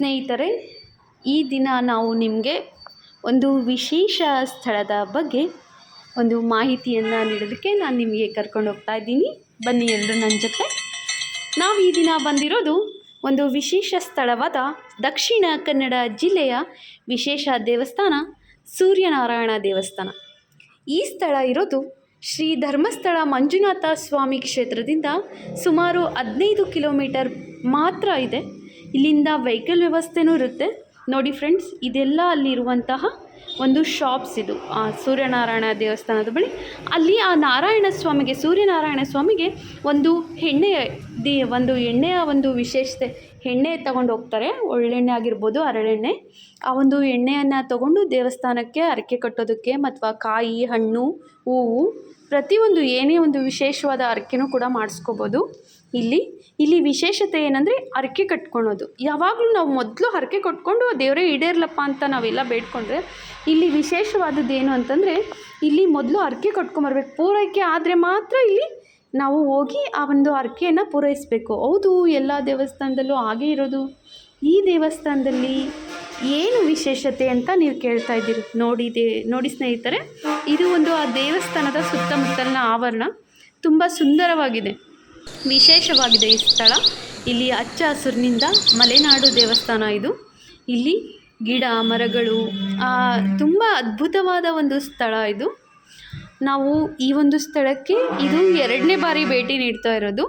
ಸ್ನೇಹಿತರೆ, ಈ ದಿನ ನಾವು ನಿಮಗೆ ಒಂದು ವಿಶೇಷ ಸ್ಥಳದ ಬಗ್ಗೆ ಒಂದು ಮಾಹಿತಿಯನ್ನು ನೀಡೋದಕ್ಕೆ ನಾನು ನಿಮಗೆ ಕರ್ಕೊಂಡು ಹೋಗ್ತಾ ಇದ್ದೀನಿ. ಬನ್ನಿ ಎಲ್ಲರೂ ನನ್ನ ಜೊತೆ. ನಾವು ಈ ದಿನ ಬಂದಿರೋದು ಒಂದು ವಿಶೇಷ ಸ್ಥಳವಾದ ದಕ್ಷಿಣ ಕನ್ನಡ ಜಿಲ್ಲೆಯ ವಿಶೇಷ ದೇವಸ್ಥಾನ ಸೂರ್ಯನಾರಾಯಣ ದೇವಸ್ಥಾನ. ಈ ಸ್ಥಳ ಇರೋದು ಶ್ರೀ ಧರ್ಮಸ್ಥಳ ಮಂಜುನಾಥ ಸ್ವಾಮಿ ಕ್ಷೇತ್ರದಿಂದ ಸುಮಾರು ಹದಿನೈದು ಕಿಲೋಮೀಟರ್ ಮಾತ್ರ ಇದೆ. ಇಲ್ಲಿಂದ ವೆಹಿಕಲ್ ವ್ಯವಸ್ಥೆನೂ ಇರುತ್ತೆ. ನೋಡಿ ಫ್ರೆಂಡ್ಸ್, ಇದೆಲ್ಲ ಅಲ್ಲಿರುವಂತಹ ಒಂದು ಶಾಪ್ಸ್ ಇದು. ಆ ಸೂರ್ಯನಾರಾಯಣ ದೇವಸ್ಥಾನದ ಬಳಿ. ಅಲ್ಲಿ ಆ ನಾರಾಯಣ ಸ್ವಾಮಿಗೆ, ಸೂರ್ಯನಾರಾಯಣ ಸ್ವಾಮಿಗೆ ಒಂದು ಹೆಣ್ಣೆಯ ದಿ, ಒಂದು ಎಣ್ಣೆಯ ಒಂದು ವಿಶೇಷತೆ ಎಣ್ಣೆ ತಗೊಂಡು ಹೋಗ್ತಾರೆ. ಒಳ್ಳೆಣ್ಣೆ ಆಗಿರ್ಬೋದು ಹರಳೆಣ್ಣೆ ಆ ಒಂದು ಎಣ್ಣೆಯನ್ನು ತಗೊಂಡು ದೇವಸ್ಥಾನಕ್ಕೆ ಹರಕೆ ಕಟ್ಟೋದಕ್ಕೆ ಅಥವಾ ಕಾಯಿ, ಹಣ್ಣು, ಹೂವು ಪ್ರತಿಯೊಂದು ಏನೇ ಒಂದು ವಿಶೇಷವಾದ ಹರಕೆನೂ ಕೂಡ ಮಾಡಿಸ್ಕೋಬೋದು. ಇಲ್ಲಿ ಇಲ್ಲಿ ವಿಶೇಷತೆ ಏನಂದರೆ ಹರಕೆ ಕಟ್ಕೊಳೋದು. ಯಾವಾಗಲೂ ನಾವು ಮೊದಲು ಹರಕೆ ಕಟ್ಕೊಂಡು ದೇವರೇ ಈಡೇರ್ಲಪ್ಪ ಅಂತ ನಾವೆಲ್ಲ ಬೇಡ್ಕೊಂಡ್ರೆ ಇಲ್ಲಿ ವಿಶೇಷವಾದದ್ದು ಏನು ಅಂತಂದರೆ, ಇಲ್ಲಿ ಮೊದಲು ಹರಕೆ ಕಟ್ಕೊಂಬರ್ಬೇಕು. ಪೂರೈಕೆ ಆದರೆ ಮಾತ್ರ ಇಲ್ಲಿ ನಾವು ಹೋಗಿ ಆ ಒಂದು ಹರಕೆಯನ್ನು ಪೂರೈಸಬೇಕು. ಹೌದು, ಎಲ್ಲ ದೇವಸ್ಥಾನದಲ್ಲೂ ಹಾಗೇ ಇರೋದು. ಈ ದೇವಸ್ಥಾನದಲ್ಲಿ ಏನು ವಿಶೇಷತೆ ಅಂತ ನೀವು ಕೇಳ್ತಾ ಇದ್ದೀರಿ? ನೋಡಿ ದೇ, ನೋಡಿ ಸ್ನೇಹಿತರೆ, ಇದು ಒಂದು ಆ ದೇವಸ್ಥಾನದ ಸುತ್ತಮುತ್ತಲಿನ ಆವರಣ. ತುಂಬ ಸುಂದರವಾಗಿದೆ. ವಿಶೇಷವಾಗಿದೆ ಈ ಸ್ಥಳ. ಇಲ್ಲಿ ಹಚ್ಚ ಹಸುರಿನಿಂದ ಮಲೆನಾಡು ದೇವಸ್ಥಾನ ಇದು. ಇಲ್ಲಿ ಗಿಡ, ಮರಗಳು ತುಂಬ ಅದ್ಭುತವಾದ ಒಂದು ಸ್ಥಳ ಇದು. ನಾವು ಈ ಒಂದು ಸ್ಥಳಕ್ಕೆ ಇದು ಎರಡನೇ ಬಾರಿ ಭೇಟಿ ನೀಡ್ತಾ ಇರೋದು.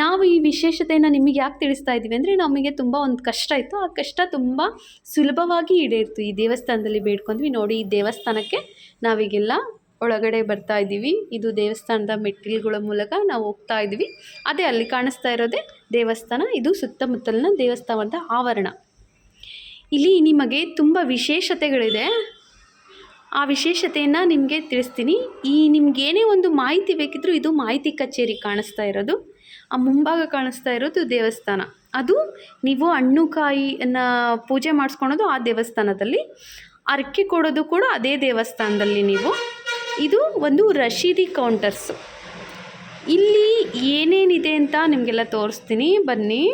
ನಾವು ಈ ವಿಶೇಷತೆಯನ್ನು ನಿಮಗೆ ಯಾಕೆ ತಿಳಿಸ್ತಾ ಇದ್ದೀವಿ ಅಂದರೆ ನಮಗೆ ತುಂಬ ಒಂದು ಕಷ್ಟ ಇತ್ತು. ಆ ಕಷ್ಟ ತುಂಬ ಸುಲಭವಾಗಿ ಈಡೇರಿತು. ಈ ದೇವಸ್ಥಾನದಲ್ಲಿ ಬೇಡ್ಕೊಂಡ್ವಿ. ನೋಡಿ, ಈ ದೇವಸ್ಥಾನಕ್ಕೆ ನಾವೀಗೆಲ್ಲ ಒಳಗಡೆ ಬರ್ತಾ ಇದ್ದೀವಿ. ಇದು ದೇವಸ್ಥಾನದ ಮೆಟ್ಟಿಲುಗಳ ಮೂಲಕ ನಾವು ಹೋಗ್ತಾ ಇದ್ದೀವಿ. ಅದೇ ಅಲ್ಲಿ ಕಾಣಿಸ್ತಾ ಇರೋದೇ ದೇವಸ್ಥಾನ. ಇದು ಸುತ್ತಮುತ್ತಲಿನ ದೇವಸ್ಥಾನದ ಆವರಣ. ಇಲ್ಲಿ ನಿಮಗೆ ತುಂಬ ವಿಶೇಷತೆಗಳಿದೆ. ಆ ವಿಶೇಷತೆಯನ್ನು ನಿಮಗೆ ತಿಳಿಸ್ತೀನಿ. ಈ ನಿಮಗೇನೇ ಒಂದು ಮಾಹಿತಿ ಬೇಕಿದ್ರೂ ಇದು ಮಾಹಿತಿ ಕಚೇರಿ ಕಾಣಿಸ್ತಾ ಇರೋದು. ಆ ಮುಂಭಾಗ ಕಾಣಿಸ್ತಾ ಇರೋದು ದೇವಸ್ಥಾನ. ಅದು ನೀವು ಹಣ್ಣು ಕಾಯಿಯನ್ನು ಪೂಜೆ ಮಾಡಿಸ್ಕೊಳೋದು ಆ ದೇವಸ್ಥಾನದಲ್ಲಿ. ಅರ್ಕೆ ಕೊಡೋದು ಕೂಡ ಅದೇ ದೇವಸ್ಥಾನದಲ್ಲಿ ನೀವು. ಇದು ಒಂದು ರಶೀದಿ ಕೌಂಟರ್ಸು. ಇಲ್ಲಿ ಏನೇನಿದೆ ಅಂತ ನಿಮಗೆಲ್ಲ ತೋರಿಸ್ತೀನಿ. ಬನ್ನಿ.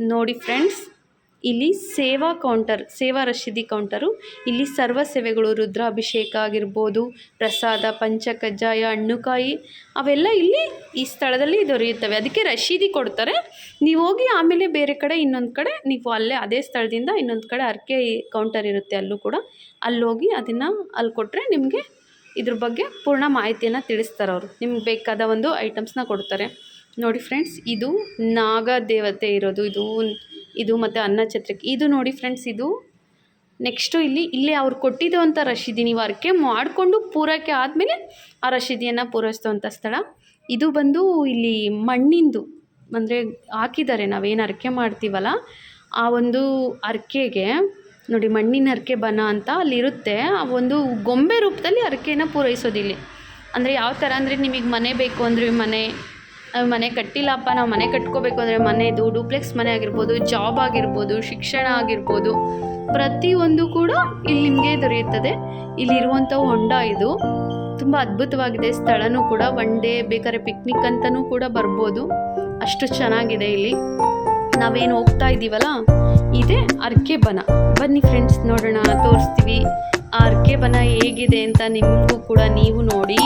ನೋಡಿ ಫ್ರೆಂಡ್ಸ್. ಇಲ್ಲಿ ಸೇವಾ ಕೌಂಟರ್, ಸೇವಾ ರಶೀದಿ ಕೌಂಟರು, ಇಲ್ಲಿ ಸರ್ವ ಸೇವೆಗಳು, ರುದ್ರಾಭಿಷೇಕ ಆಗಿರ್ಬೋದು, ಪ್ರಸಾದ, ಪಂಚಕಜ್ಜಾಯ, ಹಣ್ಣುಕಾಯಿ, ಅವೆಲ್ಲ ಇಲ್ಲಿ ಈ ಸ್ಥಳದಲ್ಲಿ ದೊರೆಯುತ್ತವೆ. ಅದಕ್ಕೆ ರಶೀದಿ ಕೊಡ್ತಾರೆ. ನೀವು ಹೋಗಿ ಆಮೇಲೆ ಬೇರೆ ಕಡೆ, ಇನ್ನೊಂದು ಕಡೆ, ನೀವು ಅಲ್ಲೇ ಅದೇ ಸ್ಥಳದಿಂದ ಇನ್ನೊಂದು ಕಡೆ ಅರ್ಕೆ ಕೌಂಟರ್ ಇರುತ್ತೆ ಅಲ್ಲೂ ಕೂಡ. ಅಲ್ಲಿ ಹೋಗಿ ಅದನ್ನು ಅಲ್ಲಿ ಕೊಟ್ಟರೆ ನಿಮಗೆ ಇದ್ರ ಬಗ್ಗೆ ಪೂರ್ಣ ಮಾಹಿತಿಯನ್ನು ತಿಳಿಸ್ತಾರೆ ಅವರು. ನಿಮ್ಗೆ ಬೇಕಾದ ಒಂದು ಐಟಮ್ಸ್ನ ಕೊಡ್ತಾರೆ. ನೋಡಿ ಫ್ರೆಂಡ್ಸ್ ಇದು ನಾಗ ದೇವತೆ ಇರೋದು. ಇದು ಇದು ಮತ್ತು ಅನ್ನ ಛತ್ರಕ್ಕೆ ಇದು ನೋಡಿ ಫ್ರೆಂಡ್ಸ್ ಇದು ನೆಕ್ಸ್ಟು ಇಲ್ಲಿ ಇಲ್ಲಿ ಅವ್ರು ಕೊಟ್ಟಿದ್ದಂಥ ರಶೀದಿ. ನೀವು ಅರ್ಕೆ ಮಾಡಿಕೊಂಡು ಪೂರೈಕೆ ಆದಮೇಲೆ ಆ ರಶೀದಿಯನ್ನು ಪೂರೈಸಿದಂಥ ಸ್ಥಳ. ಇದು ಬಂದು ಇಲ್ಲಿ ಮಣ್ಣಿಂದು ಅಂದರೆ ಹಾಕಿದ್ದಾರೆ. ನಾವೇನು ಅರ್ಕೆ ಮಾಡ್ತೀವಲ್ಲ, ಆ ಒಂದು ಅರ್ಕೆಗೆ, ನೋಡಿ ಮಣ್ಣಿನ ಹರಕೆ ಬನ ಅಂತ ಅಲ್ಲಿರುತ್ತೆ. ಆ ಒಂದು ಗೊಂಬೆ ರೂಪದಲ್ಲಿ ಪೂರೈಸೋದು ಪೂರೈಸೋದಿಲ್ಲಿ ಅಂದರೆ ಯಾವ ಥರ ಅಂದರೆ ನಿಮಗೆ ಮನೆ ಬೇಕು ಅಂದರೆ ಮನೆ ಮನೆ ಕಟ್ಟಿಲ್ಲಪ್ಪ, ನಾವು ಮನೆ ಕಟ್ಕೋಬೇಕು ಅಂದರೆ ಮನೆದು ಡೂಪ್ಲೆಕ್ಸ್ ಮನೆ ಆಗಿರ್ಬೋದು ಜಾಬ್ ಆಗಿರ್ಬೋದು, ಶಿಕ್ಷಣ ಆಗಿರ್ಬೋದು, ಪ್ರತಿಯೊಂದು ಕೂಡ ಇಲ್ಲಿ ನಿಮಗೆ ದೊರೆಯುತ್ತದೆ. ಇಲ್ಲಿರುವಂಥ ಹೊಂಡ ಇದು. ತುಂಬ ಅದ್ಭುತವಾಗಿದೆ, ಸ್ಥಳನೂ ಕೂಡ ಒನ್ ಡೇ ಬೇಕಾದ್ರೆ ಪಿಕ್ನಿಕ್ ಅಂತಲೂ ಕೂಡ ಬರ್ಬೋದು. ಅಷ್ಟು ಚೆನ್ನಾಗಿದೆ ಇಲ್ಲಿ. ನಾವೇನು ಹೋಗ್ತಾ ಇದ್ದೀವಲ್ಲ ಇದೇ ಅರ್ಕೆ ಬನ. ಬನ್ನಿ ಫ್ರೆಂಡ್ಸ್ ನೋಡೋಣ, ತೋರಿಸ್ತೀವಿ. ಆ ಅರ್ಕೆ ಬನ ಹೇಗಿದೆ ಅಂತ ನಿಮಗೂ ಕೂಡ ನೀವು ನೋಡಿ.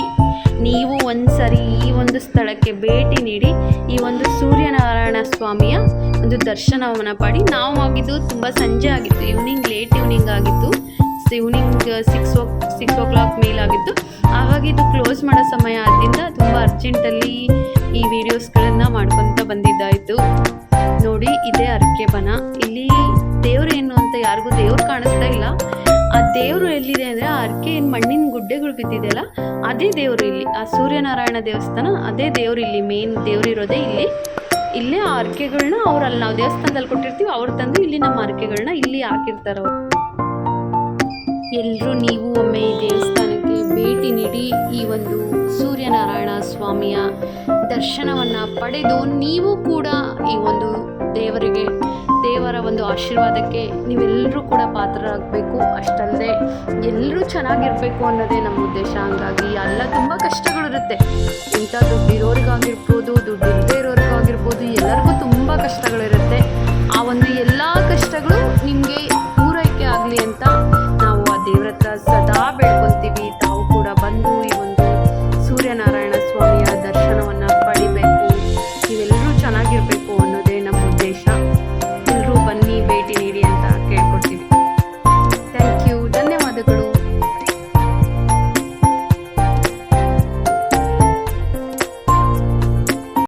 ನೀವು ಒಂದು ಈ ಒಂದು ಸ್ಥಳಕ್ಕೆ ಭೇಟಿ ನೀಡಿ ಈ ಒಂದು ಸೂರ್ಯನಾರಾಯಣ ಸ್ವಾಮಿಯ ಒಂದು ದರ್ಶನವನ್ನು ಪಡಿ ನಾವು ಆಗಿದ್ದು ತುಂಬ ಸಂಜೆ ಆಗಿತ್ತು ಈವ್ನಿಂಗ್ ಲೇಟ್ ಈವ್ನಿಂಗ್ ಆಗಿತ್ತು. Evening six o six o'clock ಮೇಲಾಗಿತ್ತು. ಆವಾಗ ಇದು ಕ್ಲೋಸ್ ಮಾಡೋ ಸಮಯ ಆದ್ದರಿಂದ ತುಂಬ ಅರ್ಜೆಂಟಲ್ಲಿ ಈ ವಿಡಿಯೋಸ್ಗಳನ್ನು ಮಾಡ್ಕೊತ ಬಂದಿದ್ದಾಯಿತು. ನೋಡಿ, ಇದೇ ಅರಕೆ ಬನ. ಇಲ್ಲಿ ದೇವ್ರು ಏನು ಅಂತ ಯಾರಿಗೂ ದೇವ್ರು ಕಾಣಿಸ್ತಾ ಇಲ್ಲ. ಆ ದೇವರು ಎಲ್ಲಿದೆ ಅಂದ್ರೆ ಆ ಅರಕೆ ಏನು ಮಣ್ಣಿನ ಗುಡ್ಡೆಗಳು ಬಿದ್ದಿದೆಯಲ್ಲ, ಅದೇ ದೇವರು ಇಲ್ಲಿ, ಆ ಸೂರ್ಯನಾರಾಯಣ ದೇವಸ್ಥಾನ, ಅದೇ ದೇವ್ರು ಇಲ್ಲಿ ಮೇನ್ ದೇವ್ರಿರೋದೇ ಇಲ್ಲಿ. ಇಲ್ಲೇ ಆ ಅರಕೆಗಳನ್ನ ಅವ್ರಲ್ಲಿ ನಾವು ದೇವಸ್ಥಾನದಲ್ಲಿ ಕೊಟ್ಟಿರ್ತೀವಿ, ಅವ್ರು ತಂದು ಇಲ್ಲಿ ನಮ್ಮ ಅರಕೆಗಳನ್ನ ಇಲ್ಲಿ ಹಾಕಿರ್ತಾರೆ ಅವ್ರು. ಎಲ್ಲರೂ ನೀವು ಒಮ್ಮೆ ಈ ದೇವಸ್ಥಾನಕ್ಕೆ ಭೇಟಿ ನೀಡಿ ಈ ಒಂದು ಸೂರ್ಯನಾರಾಯಣ ಸ್ವಾಮಿಯ ದರ್ಶನವನ್ನು ಪಡೆದು, ನೀವು ಕೂಡ ಈ ಒಂದು ದೇವರಿಗೆ, ದೇವರ ಒಂದು ಆಶೀರ್ವಾದಕ್ಕೆ ನೀವೆಲ್ಲರೂ ಕೂಡ ಪಾತ್ರರಾಗಬೇಕು. ಅಷ್ಟಲ್ಲದೆ ಎಲ್ಲರೂ ಚೆನ್ನಾಗಿರಬೇಕು ಅನ್ನೋದೇ ನಮ್ಮ ಉದ್ದೇಶ. ಹಂಗಾಗಿ ಎಲ್ಲ ತುಂಬ ಕಷ್ಟಗಳಿರುತ್ತೆ ಇಂಥ ದುಡ್ಡು ಇರೋರಿಗಾಗಿರ್ಬೋದು, ದುಡ್ಡು